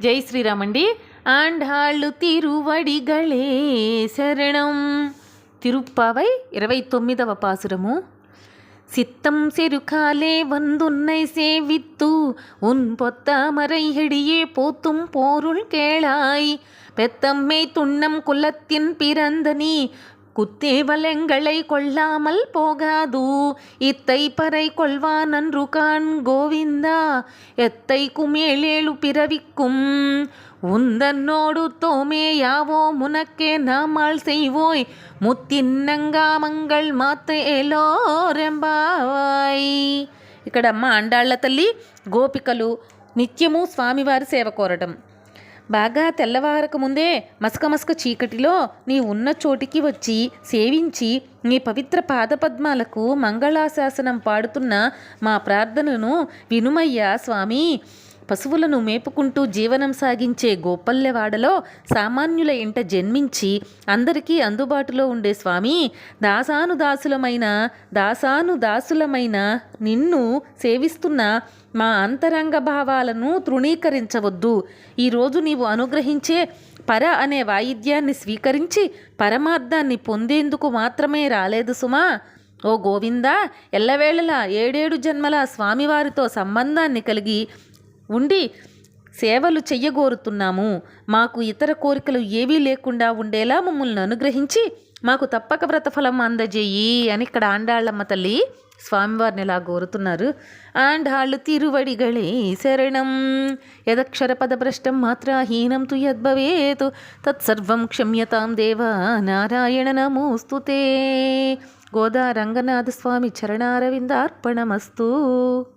జై శ్రీరామ్ అండి ఆండాళ్ళు తిరువడిగళే శరణం తిరుప్పావై ఇరవై తొమ్మిదవ పాసురము சித்தம் செருக்காலே வந்துன்னை சேவித்து உன் பொத்தாமரையடியே போத்தும் போருள் கேளாய் பெத்தம்மை துண்ணம் குலத்தின் பிறந்த நீ குத்தேவலெங்களை கொள்ளாமல் போகாது இத்தை பறை கொள்வான் நன்று காண் கோவிந்தா எத்தை குமேலேழு பிறவிக்கும் உந்தன்னோடு தோமே யாவோ முனக்கே நாமாள் செய்வோய் ముత్తిన్నంగామంగళ్ మాత ఏలోరెంబాయ్ ఇక్కడ అమ్మ అండాళ్ల తల్లి గోపికలు నిత్యము స్వామివారి సేవ కోరటం బాగా తెల్లవారక ముందే మసకమసక చీకటిలో నీ ఉన్న చోటికి వచ్చి సేవించి నీ పవిత్ర పాదపద్మాలకు మంగళాశాసనం పాడుతున్న మా ప్రార్థనను వినుమయ్యా స్వామి. పశువులను మేపుకుంటూ జీవనం సాగించే గోపల్లెవాడలో సామాన్యుల ఇంట జన్మించి అందరికీ అందుబాటులో ఉండే స్వామి దాసానుదాసులమైన దాసానుదాసులమైన నిన్ను సేవిస్తున్న మా అంతరంగ భావాలను తృణీకరించవద్దు. ఈరోజు నీవు అనుగ్రహించే పర అనే వాయిద్యాన్ని స్వీకరించి పరమార్థాన్ని పొందేందుకు మాత్రమే రాలేదు సుమా. ఓ గోవిందా ఎల్లవేళలా ఏడేడు జన్మల స్వామివారితో సంబంధాన్ని కలిగి ఉండి సేవలు చెయ్యగోరుతున్నాము. మాకు ఇతర కోరికలు ఏవీ లేకుండా ఉండేలా మమ్మల్ని అనుగ్రహించి మాకు తప్పక వ్రతఫలం అందజేయి అని ఇక్కడ ఆండాళ్ళమ్మ తల్లి స్వామివారిని ఇలా కోరుతున్నారు ఆండాళ్ళు తిరువడిగళే శరణం. యదక్షర పదభ్రష్టం మాత్రహీనం తు యద్భవేతు. తత్సర్వం క్షమ్యతాం దేవ నారాయణ నమోస్తుతే గోదా రంగనాథ స్వామి చరణారవిందార్పణమస్తు.